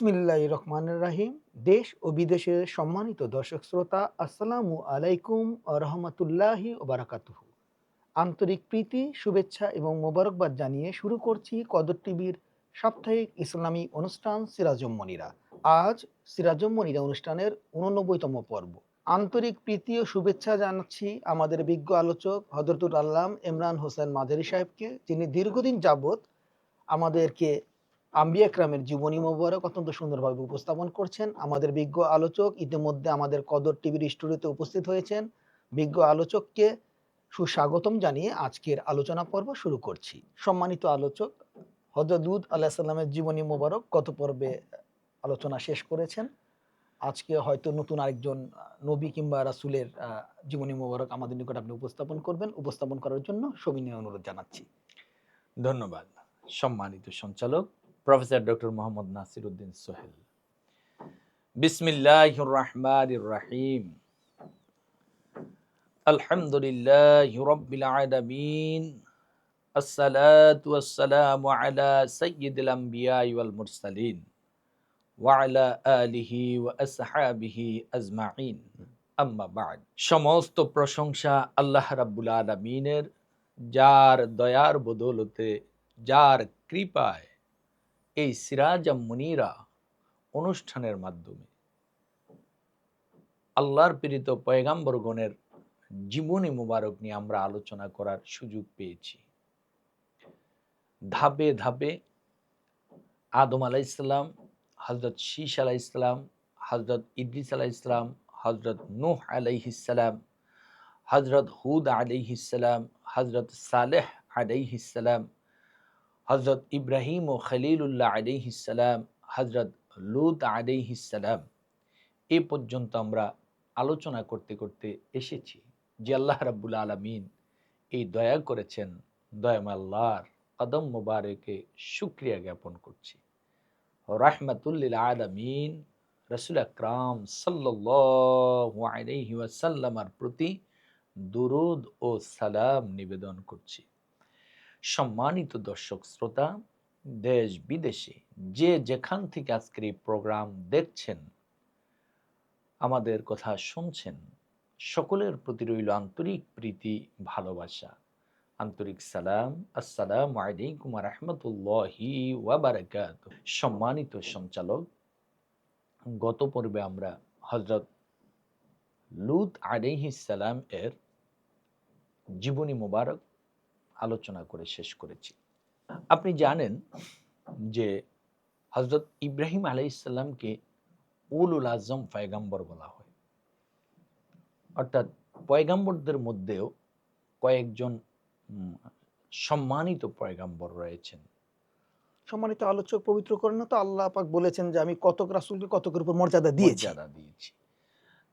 বিসমিল্লাহ রহমান রাহিম। দেশ ও বিদেশের সম্মানিত দর্শক শ্রোতা, আসসালামু আলাইকুম রহমতুল্লাহি ওবারাকাতুহু আন্তরিক প্রীতি, শুভেচ্ছা এবং মোবারকবাদ জানিয়ে শুরু করছি কদর টিভির সাপ্তাহিক ইসলামী অনুষ্ঠান সিরাজম মনিরা আজ সিরাজম মনিরা অনুষ্ঠানের উননব্বইতম পর্ব। আন্তরিক প্রীতি ও শুভেচ্ছা জানাচ্ছি আমাদের বিজ্ঞ আলোচক হজরতুল আল্লাম ইমরান হোসেন মাদারি সাহেবকে, যিনি দীর্ঘদিন যাবৎ আমাদেরকে আম্বিয়া একরামের জীবনী মোবারক অত্যন্ত সুন্দরভাবে উপস্থাপন করছেন। আমাদের বিজ্ঞ আলোচক ইতিমধ্যে আমাদের কদর টিভির স্টুডিওতে উপস্থিত হয়েছেন। বিজ্ঞ আলোচককে সুস্বাগতম জানিয়ে আজকের আলোচনা পর্ব শুরু করছি। সম্মানিত আলোচক হজরদুদ আল্লাহ সাল্লামের জীবনী মোবারক গত পর্বে আলোচনা শেষ করেছেন। আজকে হয়তো নতুন আরেকজন নবী কিংবা রাসুলের জীবনী মোবারক আমাদের নিকট আপনি উপস্থাপন করবেন। উপস্থাপন করার জন্য সবিনয় অনুরোধ জানাচ্ছি। ধন্যবাদ। সম্মানিত সঞ্চালক প্রফেসর ডক্টর মোহাম্মদ নাসির উদ্দিন সোহেল বিসমিল্লাহ রহমান রাহিম আলহামদুলিল্লাহ রব্বিল আলামিন الصلاة والسلام على سيد الأنبياء والمرسلين وعلى آله وأصحابه أجمعين আম্মা বাদ সমস্ত প্রশংসা আল্লাহ রাব্বুল আলামিনের যার দয়ার বদৌলতে যার কৃপায় এই সিরাজা মুনিরা অনুষ্ঠানের মাধ্যমে আল্লাহর প্রেরিত পয়গাম্বরগণের জীবনী মুবারক নিয়ে আমরা আলোচনা করার সুযোগ পেয়েছি। ধাপে ধাপে আদম আলাহ ইসলাম হজরত শীষ আলাহ ইসলাম হজরত ইদ্রিস আলাহ ইসলাম হজরত নূহ আলাইহিসালাম হজরত হুদ আলাইহিসালাম হজরত সালেহ আলাইহিসালাম হজরত ইব্রাহিম ও খলিলুল্লাহ আলাইহিসালাম হজরত লুত আলাইহিসালাম এ পর্যন্ত আমরা আলোচনা করতে করতে এসেছি যে আল্লাহ রাব্বুল আলমিন এই দয়া করেছেন দয়াম আল্লাহর কদম মুবারকে শুক্রিয়া জ্ঞাপন করছি। রাহমাতুল্লিল আলমিন, রসুল আকরাম ওয়াসাল্লামার প্রতি দুরুদ ও সালাম নিবেদন করছি। সম্মানিত দর্শক শ্রোতা, দেশ বিদেশে যে যেখান থেকে আজকের এই প্রোগ্রাম দেখছেন, আমাদের কথা শুনছেন, সকলের প্রতি রইল আন্তরিক প্রীতি, ভালোবাসা। আন্তরিক সালাম, আসসালামু আলাইকুম রহমতুল্লাহি ওয়াবারাকাত সম্মানিত সঞ্চালক, গত পর্বে আমরা হজরত লুত আলাইহিস সালাম এর জীবনী মোবারক আলোচনা করে শেষ করেছি। আপনি জানেন যে হজরত ইব্রাহিম আলাইসাল্লামকে উলুল আজম পয়গাম্বর বলা হয়। অর্থাৎ পয়গাম্বরদের মধ্যেও কয়েকজন সম্মানিত পয়গাম্বর রয়েছেন। সম্মানিত আলোচক পবিত্র করেন তো আল্লাহ পাক বলেছেন যে আমি কতক রাসুলকে কতকের উপর মর্যাদা দিয়েছি। মর্যাদা দিয়েছি।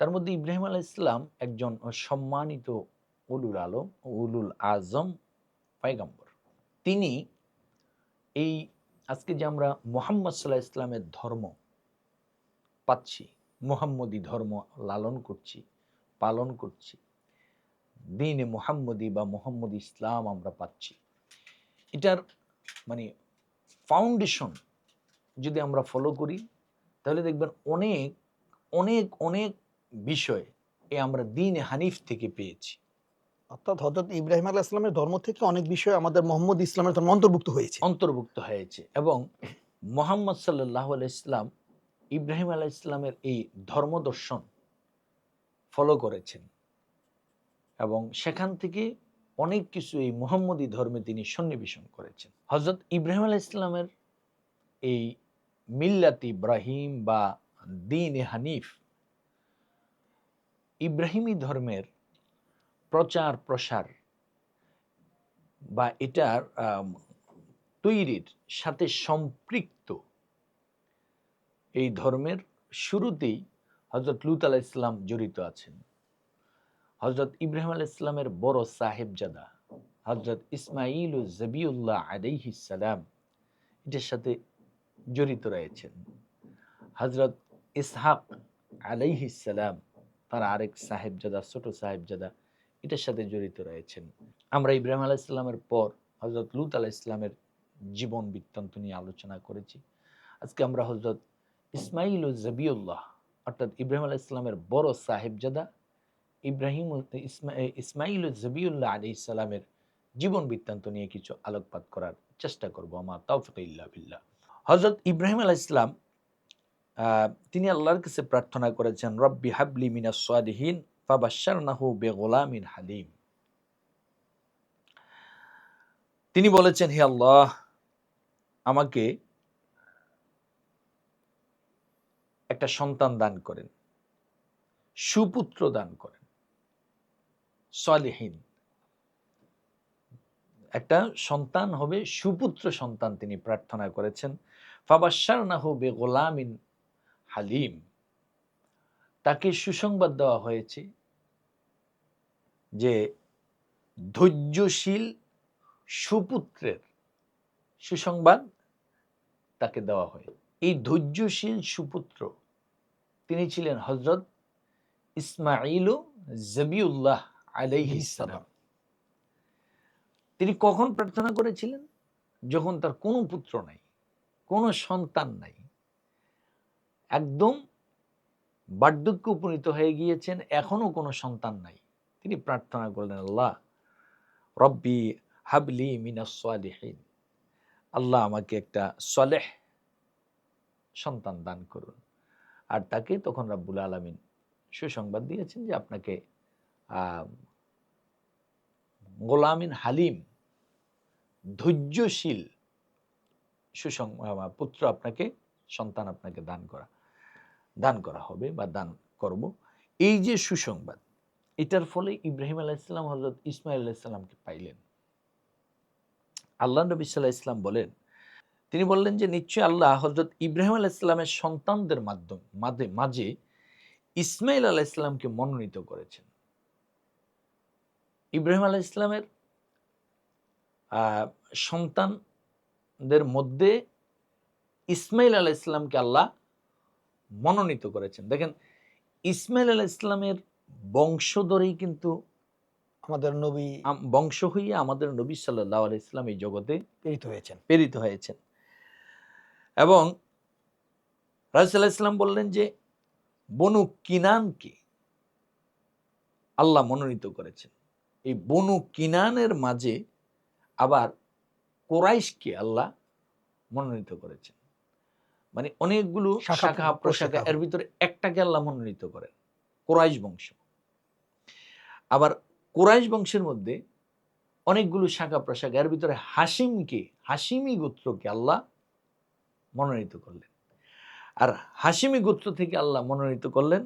তার মধ্যে ইব্রাহিম আলাহ ইসলাম একজন সম্মানিত উলুল আলম উলুল আজম পয়গাম্বর। তিনি এই আজকে যে আমরা মোহাম্মদ সাল্লাহ ইসলামের ধর্ম পাচ্ছি, মোহাম্মদী ধর্ম লালন করছি, পালন করছি, দিনে মোহাম্মদী বা মোহাম্মদ ইসলাম আমরা পাচ্ছি। এটার মানে ফাউন্ডেশন যদি আমরা ফলো করি, তাহলে দেখবেন অনেক অনেক অনেক বিষয় এ আমরা দিন হানিফ থেকে পেয়েছি। অর্থাৎ হজরত ইব্রাহিম আলাহ ইসলামের ধর্ম থেকে অনেক বিষয় আমাদের মোহাম্মদ ইসলামের ধর্ম অন্তর্ভুক্ত হয়েছে। অন্তর্ভুক্ত হয়েছে এবং মোহাম্মদ সাল্লাহ ইসলাম ইব্রাহিম আলাহ ইসলামের এই ফলো করেছেন। এবং সেখান থেকে অনেক কিছু এই মোহাম্মদী ধর্মে তিনি সন্নিবেশন করেছেন। হজরত ইব্রাহিম আলাহ ইসলামের এই মিল্লাত ইব্রাহিম বা দিন হানিফ ইব্রাহিমী ধর্মের প্রচার, প্রসার বা এটার তৈরির সাথে সম্পৃক্ত এই ধর্মের শুরুতেই হজরত লুত আলাহ ইসলাম জড়িত আছেন। হজরত ইব্রাহিম আলাহ ইসলামের বড় সাহেবজাদা হজরত ইসমাইল ও জবিউল্লাহ আলাইহিসালাম এটার সাথে জড়িত রয়েছেন। হজরত ইসহাক আলাইহিসালাম তার আরেক সাহেবজাদা, ছোট সাহেবজাদা এটার সাথে জড়িত রয়েছেন। আমরা ইব্রাহিম আলাহ ইসলামের পর হজরত লুত আলাহ ইসলামের জীবন বৃত্তান্ত নিয়ে আলোচনা করেছি। আজকে আমরা হজরত ইসমাইল ও জবিউল্লাহ, অর্থাৎ ইব্রাহিম আলাহ ইসলামের বড় সাহেবজাদা ইব্রাহিম ইসমাইল ও জবিউল্লাহ আলী ইসলামের জীবন বৃত্তান্ত নিয়ে কিছু আলোকপাত করার চেষ্টা করব। আমার তৌফিক ইল্লা হজরত ইব্রাহিম আলাহ ইসলাম তিনি আল্লাহর কাছে প্রার্থনা করেছেন, রব্বি হাবলি মিনাস বিগুলামিন হালিম। তিনি বলেছেন, হে আল্লাহ, আমাকে একটা সন্তান দান করেন, সুপুত্র দান করেন, সালেহীন। একটা সন্তান হবে, সুপুত্র সন্তান তিনি প্রার্থনা করেছেন ফাবাসার না হবে গোলামিন হালিম। তাকে সুসংবাদ দেওয়া হয়েছে যে ধৈর্যশীল সুপুত্রের সুসংবাদ তাকে দেওয়া হয়। এই ধৈর্যশীল সুপুত্র তিনি ছিলেন হজরত ইসমাইল জবিউল্লাহ আলাইহিসালাম তিনি কখন প্রার্থনা করেছিলেন? যখন তার কোনো পুত্র নাই, কোনো সন্তান নাই, একদম বার্ধক্য উপনীত হয়ে গিয়েছেন এখনও কোনো সন্তান নাই। তিনি প্রার্থনা করলেন, আল্লাহ, রব্বি হাবলি মিনাস সালিহিন। আল্লাহ আমাকে একটা সলেহ সন্তান দান করুন। আর তাকে তখন রাব্বুল আলামিন সুসংবাদ দিয়েছেন যে আপনাকে গোলামিন হালিম, ধৈর্যশীল সুসং পুত্র আপনাকে, সন্তান আপনাকে দান করা। দান করা হবে বা দান করব। এই যে সুসংবাদ, এটার ফলে ইব্রাহিম আলাইসাল্লাম হজরত ইসমাইল আলাইসাল্লামকে পাইলেন। আল্লাহ নবী সাল্লাহ ইসলাম বলেন, তিনি বললেন যে, নিশ্চয়ই আল্লাহ হজরত ইব্রাহিম আলাইসাল্লামের সন্তানদের মাধ্যম, মাঝে মাঝে ইসমাইল আলাইসাল্লামকে মনোনীত করেছেন। ইব্রাহিম আলাহ ইসলামের সন্তানদের মধ্যে ইসমাইল আলাহ ইসলামকে আল্লাহ মনোনীত করেছেন। দেখেন ইসমাইল আলাহ ইসলামের বংশধরেই কিন্তু আমাদের নবী বংশ হইয়া আমাদের নবী সাল্লাহ আলাই ইসলাম এই জগতে প্রেরিত হয়েছেন। প্রেরিত হয়েছেন। এবং রাজসাল্লাহ ইসলাম বললেন যে বনু কিনানকে আল্লাহ মনোনীত করেছেন। এই বনু কিনানের মাঝে আবার কোরাইশকে আল্লাহ মনোনীত করেছেন। মানে অনেকগুলো শাখা শাখা প্রশাখা। এর ভিতরে একটাকে আল্লাহ মনোনীত করেন কোরাইশ বংশ। আবার কোরাইশ বংশের মধ্যে অনেকগুলো শাখা প্রশাখা এর ভিতরে হাসিমকে হাসিমি গোত্রকে আল্লাহ মনোনীত করলেন। আর হাসিমি গোত্র থেকে আল্লাহ মনোনীত করলেন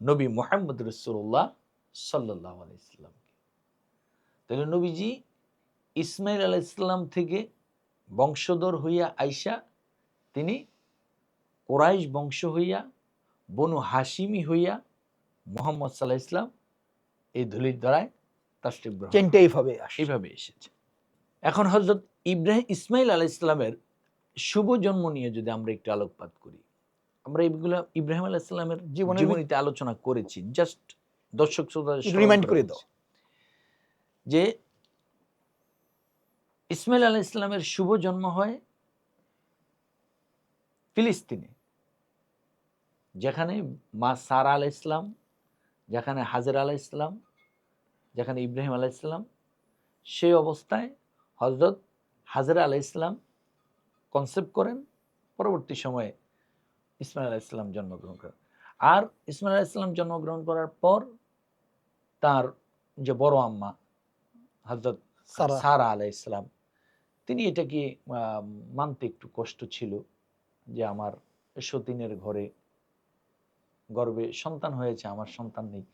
নবী মোহাম্মদ রসুল্লাহ সাল্লাহ আলাইসাল্লামকে তাহলে নবীজি ইসমাইল আলাহ ইসলাম থেকে বংশধর হইয়া আইসা তিনি কোরাইশ বংশ হইয়া বনু হাসিমি হইয়া মোহাম্মদ সাল্লাহ ইসলাম এই ধুলির দ্বারায় তাসলিম গ্রহণ চেনটা এইভাবে এইভাবে এসেছে। এখন হজরত ইব্রাহিম ইসমাইল আলাহ ইসলামের শুভ জন্ম নিয়ে যদি আমরা একটু আলোকপাত করি আমরা এইগুলো ইব্রাহিম আলাহ ইসলামের জীবনীতে আলোচনা করেছি জাস্ট দর্শক remind করা করে দাও। যে ইসমাইল আলাহ ইসলামের শুভ জন্ম হয় ফিলিস্তিনে। যেখানে মা সারা আলাহ ইসলাম যেখানে হাজর আলাহ ইসলাম যেখানে ইব্রাহিম আলাহ ইসলাম সেই অবস্থায় হজরত হাজরা আলাহ ইসলাম কনসেপ্ট করেন পরবর্তী সময়ে ইসমাইল আলাহ ইসলাম জন্মগ্রহণ করেন আর ইসমাইল আলাহ ইসলাম জন্মগ্রহণ করার পর তার যে বড় আম্মা হজরত সারা। আলাহ ইসলাম তিনি এটাকে মানতে একটু কষ্ট ছিল যে আমার সতীনের ঘরে গর্বে সন্তান হয়েছে আমার সন্তান নেই।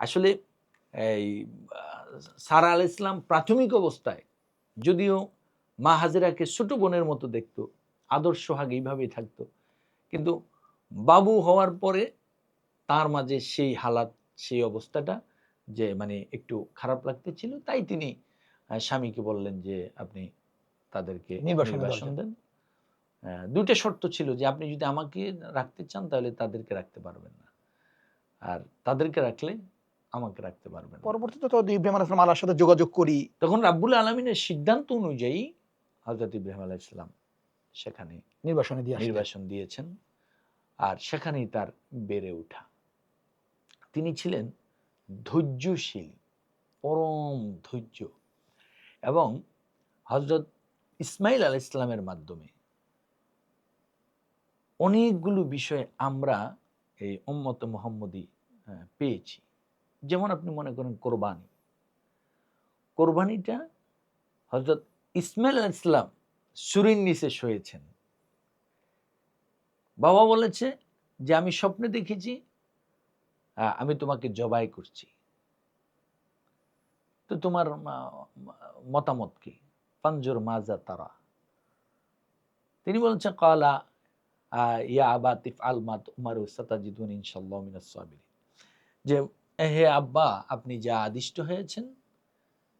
আসলে এই সারা আল ইসলাম প্রাথমিক অবস্থায় যদিও মা হাজেরাকে ছোট বোনের মতো দেখতো আদর্শ হাগ এইভাবেই থাকতো কিন্তু বাবু হওয়ার পরে তার মাঝে সেই হালাত সেই অবস্থাটা যে মানে একটু খারাপ লাগতে ছিল তাই তিনি স্বামীকে বললেন যে আপনি তাদেরকে নির্বাসন দেন। দুইটা শর্ত ছিল যে আপনি যদি আমাকে রাখতে চান তাহলে তাদেরকে রাখতে পারবেন না। আর তাদেরকে রাখলে আমাকে রাখতে পারবেন পরবর্তীতে তো ইব্রাহিম আলাইহিস সালাম আল্লাহর সাথে যোগাযোগ করি। তখন রাব্বুল আলমিনের সিদ্ধান্ত অনুযায়ী হজরত ইব্রাহিম আলাহ ইসলাম সেখানে নির্বাসনে দিয়ে নির্বাসন দিয়েছেন আর সেখানেই তার বেড়ে ওঠা। তিনি ছিলেন ধৈর্যশীল পরম ধৈর্য এবং হজরত ইসমাইল আল ইসলামের মাধ্যমে অনেকগুলো বিষয় আমরা এই উম্মত মোহাম্মদী পেয়েছি। যেমন আপনি মনে করেন কোরবানি। কোরবানিটা হজরত ইসমাইল ইসলাম সুরিন নিচে শুয়েছেন। বাবা বলেছে যে, আমি স্বপ্নে দেখেছি আমি তোমাকে জবাই করছি। তো তোমার মতামত কি? পাঞ্জর মাজা তারা। তিনি বলছেন, কালা ইয়া আবা তিফ আলমাত উমারু সাতাজিদুন ইনশাল্লাহ মিনাস সাবিরিন। যে হে আব্বা আপনি যা আদিষ্ট হয়েছেন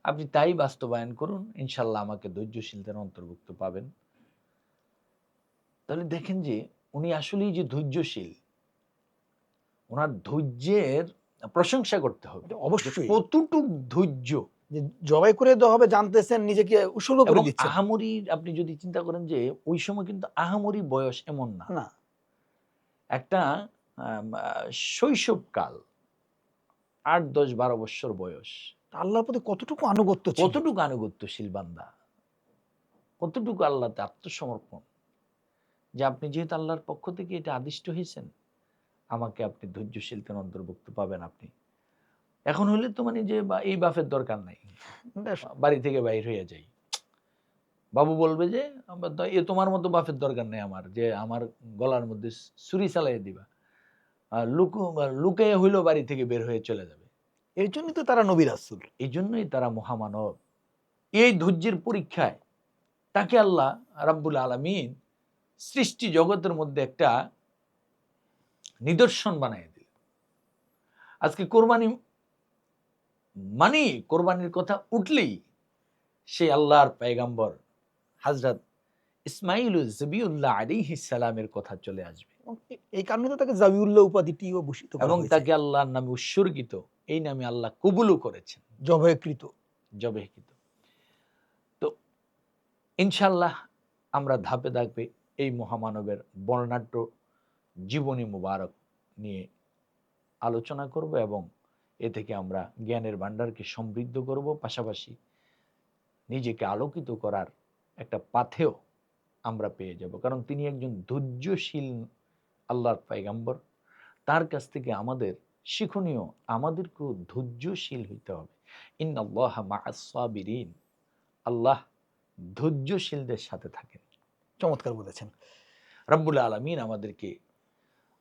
আপনি তাই বাস্তবায়ন করুন ইনশাল্লাহ আমাকে ধৈর্যশীলদের অন্তর্ভুক্ত পাবেন। তাহলে দেখেন যে উনি আসলেই যে ধৈর্যশীল ওনার ধৈর্যের প্রশংসা করতে হবে। অবশ্যই। কতটুক ধৈর্য যে জবাই করে দেওয়া হবে জানতেছেন নিজেকে উৎসর্গ করে দিচ্ছেন। আহামরি আপনি যদি চিন্তা করেন যে ওই সময় কিন্তু আহামরি বয়স এমন না। না। একটা শৈশবকাল আট দশ বারো বছর বয়স। আল্লাহর প্রতি কতটুকু আনুগত্য কতটুকু আনুগত্যশীল বান্দা? কতটুকু আল্লাহতে আত্মসমর্পণ? যে আপনি যেহেতু আল্লাহর পক্ষ থেকে এটা আদিষ্ট হয়েছেন আমাকে আপনি ধৈর্যশীলতার অন্তর্ভুক্ত পাবেন আপনি। এখন হলে তো মানে যে বা- এই বাফের দরকার নাই। বাড়ি থেকে বাইর হয়ে যাই। বাবু বলবে যে এ তোমার মতো বাফের দরকার নেই আমার যে আমার গলার মধ্যে ছুরি চালাই দিবা। লুকু হইলেও বাড়ি থেকে বের হয়ে চলে যাবে। এই জন্যই তো তারা নবী রাসূল। এই জন্যই তারা মহামানব। এই ধৈর্যের পরীক্ষায় তাকে আল্লাহ রাব্বুল আলামিন সৃষ্টি জগতের মধ্যে একটা নিদর্শন বানিয়ে দিল আজকে কোরবানি মানি কোরবানির কথা উঠলেই সেই আল্লাহর পেগম্বর হাজরত ইসমাইল জবিউল্লাহ আলিহি সালামের কথা চলে আসবে। এই কারণে তো তাকে জাবিউল্লাহ উপাধিটিও ভূষিত এবং তাকে আল্লাহর নামে উৎসর্গিত এই নামে আল্লাহ কবুলও করেছেন। জবাইকৃত জবেহিত তো ইনশাল্লাহ আমরা ধাপে ধাপে এই মহামানবের বর্ণাঢ্য জীবনী মুবারক নিয়ে আলোচনা করব এবং এ থেকে আমরা জ্ঞানের ভাণ্ডারকে সমৃদ্ধ করব, পাশাপাশি নিজেকে আলোকিত করার একটা পাথেও আমরা পেয়ে যাব। কারণ তিনি একজন ধৈর্যশীল আল্লাহর পাইগাম্বর তার কাছ থেকে আমাদের শিক্ষণীয় আমাদেরকেও ধৈর্যশীল হইতে হবে। ইন্নাল্লাহ মা'আস সাবিরিন আল্লাহ ধৈর্যশীলদের সাথে থাকেন। চমৎকার বলেছেন। রব্বুল আলমিন আমাদেরকে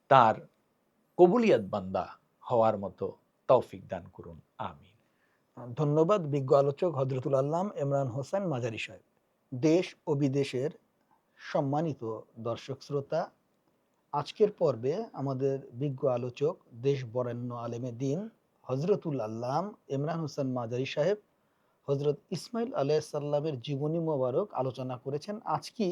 তার কবুলিয়াত বান্দা হওয়ার মতো তৌফিক দান করুন, আমিন। ধন্যবাদ, বিজ্ঞ আলোচক হজরতুল আল্লাম ইমরান হোসেন মাজারি সাহেব। দেশ ও বিদেশের সম্মানিত দর্শক শ্রোতা, আজকের পর্বে আমাদের বিজ্ঞ আলোচক, দেশ বরেণ্য আলেমে দিন হজরতুল আল্লাম ইমরান হোসেন মাজারি সাহেব হজরত ইসমাইল আলাহ সাল্লামের জীবনী মোবারক আলোচনা করেছেন। আজকে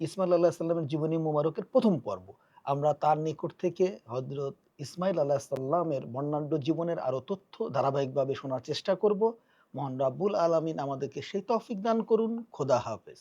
ইসমাইল আল্লাহ সাল্লামের জীবনী মোবারকের প্রথম পর্ব। আমরা তার নিকট থেকে হজরত ইসমাইল আল্লাহ সাল্লামের বর্ণাঢ্য জীবনের আরও তথ্য ধারাবাহিকভাবে শোনার চেষ্টা করব। মহান রাব্বুল আলমিন আমাদেরকে সেই তৌফিক দান করুন। খোদা হাফেজ।